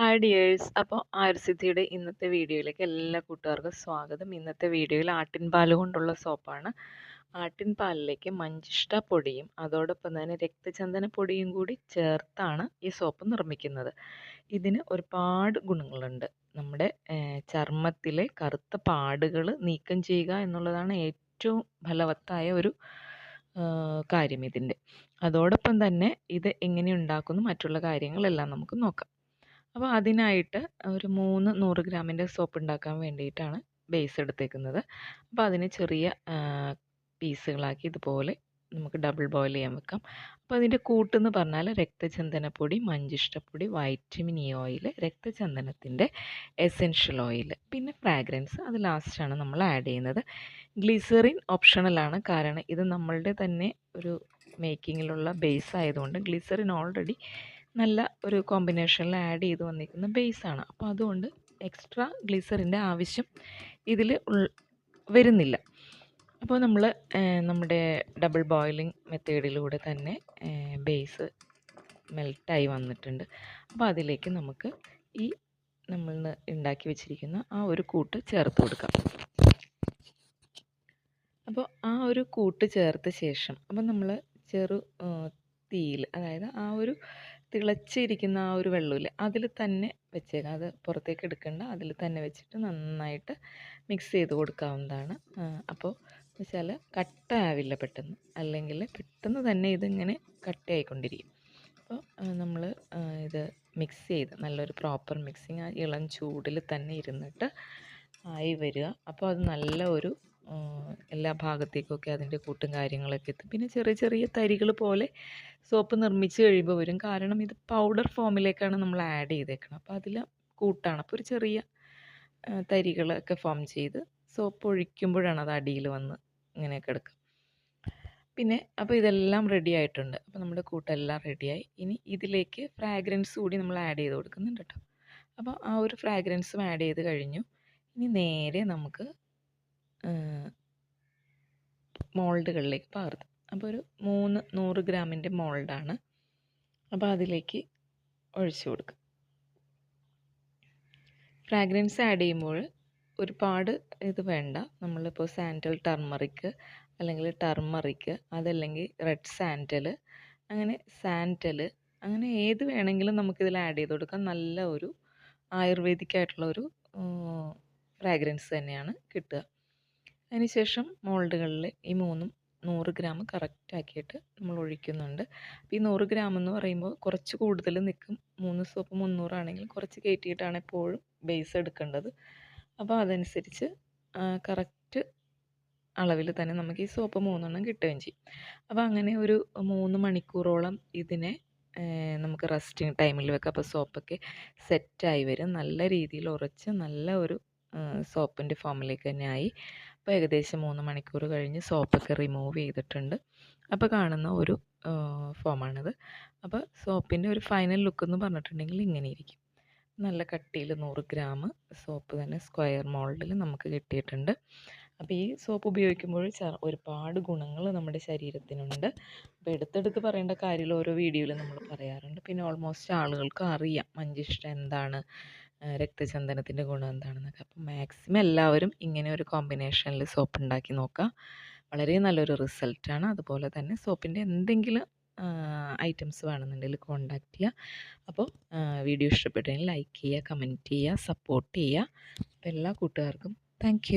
Hi dears അപ്പോൾ ആയുർസിദ്ധിയുടെ ഇന്നത്തെ വീഡിയോയിലേക്ക് എല്ലാ കൂട്ടുകാർക്കും സ്വാഗതം. ഇന്നത്തെ വീഡിയോയിൽ ആട്ടിൻ പാൽ കൊണ്ടുള്ള സോപ്പാണ്. ആട്ടിൻ പാലിലേക്ക് മഞ്ചിഷ്ട പൊടിയും അതോടൊപ്പം തന്നെ രക്തചന്ദന പൊടിയും കൂടി ചേർത്താണ് ഈ സോപ്പ് നിർമ്മിക്കുന്നത്. ഇതിന് ഒരുപാട് ഗുണങ്ങളുണ്ട്. നമ്മുടെ ചർമ്മത്തിലെ കറുത്ത പാടുകൾ നീക്കം ചെയ്യുക എന്നുള്ളതാണ് ഏറ്റവും ഫലവത്തായ ഒരു കാര്യം ഇതിന്റെ. അതോടൊപ്പം തന്നെ ഇത് എങ്ങനെ ഉണ്ടാക്കുന്നു മറ്റുള്ള കാര്യങ്ങളെല്ലാം നമുക്ക് നോക്കാം. അപ്പോൾ അതിനായിട്ട് ഒരു മൂന്ന് നൂറ് ഗ്രാമിന്റെ സോപ്പ് ഉണ്ടാക്കാൻ വേണ്ടിയിട്ടാണ് ബേസ് എടുത്തേക്കുന്നത്. അപ്പോൾ അതിന് ചെറിയ പീസുകളാക്കി ഇതുപോലെ നമുക്ക് ഡബിൾ ബോയിൽ ചെയ്യാൻ വെക്കാം. അപ്പോൾ അതിന്റെ കൂട്ടെന്ന് പറഞ്ഞാൽ രക്തചന്ദനപ്പൊടി മഞ്ചിഷ്ടപ്പൊടി വൈറ്റമിൻ ഇ ഓയിൽ രക്തചന്ദനത്തിന്റെ എസെൻഷ്യൽ ഓയിൽ പിന്നെ ഫ്രാഗ്രൻസ്. അത് ലാസ്റ്റാണ് നമ്മൾ ആഡ് ചെയ്യുന്നത്. ഗ്ലിസറിൻ ഓപ്ഷണലാണ് കാരണം ഇത് നമ്മളുടെ തന്നെ ഒരു മേക്കിങ്ങിലുള്ള ബേസ് ആയതുകൊണ്ട് ഗ്ലിസറിൻ ഓൾറെഡി നല്ല ഒരു കോമ്പിനേഷനിൽ ആഡ് ചെയ്ത് വന്നിരിക്കുന്ന ബേസാണ് അപ്പോൾ അതുകൊണ്ട് എക്സ്ട്രാ ഗ്ലിസറിന്റെ ആവശ്യം ഇതിൽ വരുന്നില്ല. അപ്പോൾ നമ്മൾ നമ്മുടെ ഡബിൾ ബോയിലിംഗ് മെത്തേഡിലൂടെ തന്നെ ബേസ് മെൽട്ടായി വന്നിട്ടുണ്ട്. അപ്പോൾ അതിലേക്ക് നമുക്ക് ഈ നമ്മൾ ഉണ്ടാക്കി വെച്ചിരിക്കുന്ന ആ ഒരു കൂട്ട് ചേർത്ത് കൊടുക്കാം. അപ്പോൾ ആ ഒരു കൂട്ട് ചേർത്ത ശേഷം അപ്പോൾ നമ്മൾ ചെറു തീയിൽ അതായത് ആ ഒരു തിളച്ചിരിക്കുന്ന ആ ഒരു വെള്ളമില്ലേ അതിൽ തന്നെ വെച്ചേക്കാം. അത് പുറത്തേക്ക് എടുക്കണ്ട അതിൽ തന്നെ വെച്ചിട്ട് നന്നായിട്ട് മിക്സ് ചെയ്ത് കൊടുക്കാവുന്നതാണ്. അപ്പോൾ വെച്ചാൽ കട്ട ആവില്ല പെട്ടെന്ന്. അല്ലെങ്കിൽ പെട്ടെന്ന് തന്നെ ഇതിങ്ങനെ കട്ടയായിക്കൊണ്ടിരിക്കും. അപ്പോൾ നമ്മൾ ഇത് മിക്സ് ചെയ്ത് നല്ലൊരു പ്രോപ്പർ മിക്സിങ് ആ ഇളം ചൂടിൽ തന്നെ ഇരുന്നിട്ട് ആയി വരിക. അപ്പോൾ അത് നല്ല ഒരു എല്ലാ ഭാഗത്തേക്കൊക്കെ അതിന്റെ കൂട്ടും കാര്യങ്ങളൊക്കെ എത്തും. പിന്നെ ചെറിയ ചെറിയ തരികൾ പോലെ സോപ്പ് നിർമ്മിച്ച് കഴിയുമ്പോൾ വരും. കാരണം ഇത് പൗഡർ ഫോമിലേക്കാണ് നമ്മൾ ആഡ് ചെയ്തേക്കണം. അപ്പോൾ അതിൽ കൂട്ടാണ്. അപ്പോൾ ഒരു ചെറിയ തരികളൊക്കെ ഫോം ചെയ്ത് സോപ്പ് ഒഴിക്കുമ്പോഴാണ് അത് അടിയിൽ വന്ന് ഇങ്ങനെ കിടക്കുക പിന്നെ അപ്പോൾ ഇതെല്ലാം റെഡി ആയിട്ടുണ്ട്. അപ്പോൾ നമ്മുടെ കൂട്ടെല്ലാം റെഡിയായി ഇനി ഇതിലേക്ക് ഫ്രാഗ്രൻസ് കൂടി നമ്മൾ ആഡ് ചെയ്ത് കൊടുക്കുന്നുണ്ട് കേട്ടോ. അപ്പോൾ ആ ഒരു ഫ്രാഗ്രൻസും ആഡ് ചെയ്ത് കഴിഞ്ഞു. ഇനി നേരെ നമുക്ക് മോൾഡുകളിലേക്ക് പകർത്തും. അപ്പോൾ ഒരു മൂന്ന് നൂറ് ഗ്രാമിന്റെ മോൾഡാണ്. അപ്പോൾ അതിലേക്ക് ഒഴിച്ചു കൊടുക്കുക ഫ്രാഗ്രൻസ് ആഡ് ചെയ്യുമ്പോൾ ഒരുപാട് ഇത് വേണ്ട. നമ്മളിപ്പോൾ സാൻഡൽ ടർമറിക്ക് അല്ലെങ്കിൽ ടർമറിക്ക് അതല്ലെങ്കിൽ റെഡ് സാൻഡൽ അങ്ങനെ സാൻഡൽ അങ്ങനെ ഏത് വേണമെങ്കിലും നമുക്കിതിൽ ആഡ് ചെയ്ത് കൊടുക്കാം. നല്ല ഒരു ആയുർവേദിക് ആയിട്ടുള്ള ഒരു ഫ്രാഗ്രൻസ് തന്നെയാണ് കിട്ടുക. അതിനുശേഷം മോൾഡുകളിൽ ഈ മൂന്നും നൂറ് ഗ്രാം കറക്റ്റ് ആക്കിയിട്ട് നമ്മൾ ഒഴിക്കുന്നുണ്ട്. അപ്പോൾ ഈ നൂറ് ഗ്രാം എന്ന് പറയുമ്പോൾ കുറച്ച് കൂടുതൽ നിൽക്കും. മൂന്ന് സോപ്പ് മുന്നൂറാണെങ്കിൽ കുറച്ച് കയറ്റിയിട്ടാണ് എപ്പോഴും ബേസ് എടുക്കേണ്ടത്. അപ്പോൾ അതനുസരിച്ച് കറക്റ്റ് അളവിൽ തന്നെ നമുക്ക് ഈ സോപ്പ് മൂന്നെണ്ണം കിട്ടുകയും ചെയ്യും. അപ്പോൾ അങ്ങനെ ഒരു മൂന്ന് മണിക്കൂറോളം ഇതിനെ നമുക്ക് റെസ്റ്റിംഗ് ടൈമിൽ വെക്കാം. അപ്പോൾ സോപ്പൊക്കെ സെറ്റായി വരും. നല്ല രീതിയിൽ ഉറച്ച് നല്ല ഒരു സോപ്പിന്റെ ഫോമിലേക്ക് തന്നെ ആയി. അപ്പോൾ ഏകദേശം മൂന്ന് മണിക്കൂർ കഴിഞ്ഞ് സോപ്പൊക്കെ റിമൂവ് ചെയ്തിട്ടുണ്ട്. അപ്പോൾ കാണുന്ന ഒരു ഫോമാണിത്. അപ്പോൾ സോപ്പിന്റെ ഒരു ഫൈനൽ ലുക്ക് എന്ന് പറഞ്ഞിട്ടുണ്ടെങ്കിൽ ഇങ്ങനെ ഇരിക്കും. നല്ല കട്ടിയിൽ നൂറ് ഗ്രാം സോപ്പ് തന്നെ സ്ക്വയർ മോൾഡിൽ നമുക്ക് കിട്ടിയിട്ടുണ്ട്. അപ്പോൾ ഈ സോപ്പ് ഉപയോഗിക്കുമ്പോൾ ഒരുപാട് ഗുണങ്ങൾ നമ്മുടെ ശരീരത്തിനുണ്ട്. അപ്പോൾ എടുത്തെടുത്ത് പറയേണ്ട കാര്യങ്ങൾ ഓരോ വീഡിയോയിലും നമ്മൾ പറയാറുണ്ട്. പിന്നെ ഓൾമോസ്റ്റ് ആളുകൾക്ക് അറിയാം മഞ്ചിഷ്ട എന്താണ് രക്തചന്ദനത്തിന്റെ ഗുണം എന്താണെന്നൊക്കെ. അപ്പം മാക്സിമം എല്ലാവരും ഇങ്ങനെ ഒരു കോമ്പിനേഷനിൽ സോപ്പ് ഉണ്ടാക്കി നോക്കുക വളരെ നല്ലൊരു റിസൾട്ടാണ് അതുപോലെ തന്നെ സോപ്പിന്റെ എന്തെങ്കിലും ഐറ്റംസ് വേണമെന്നുണ്ടെങ്കിൽ കോണ്ടാക്ട് ചെയ്യുക അപ്പോൾ വീഡിയോ ഇഷ്ടപ്പെട്ടെങ്കിൽ ലൈക്ക് ചെയ്യുക കമന്റ് ചെയ്യുക സപ്പോർട്ട് ചെയ്യുക അപ്പോൾ എല്ലാ കൂട്ടുകാർക്കും താങ്ക്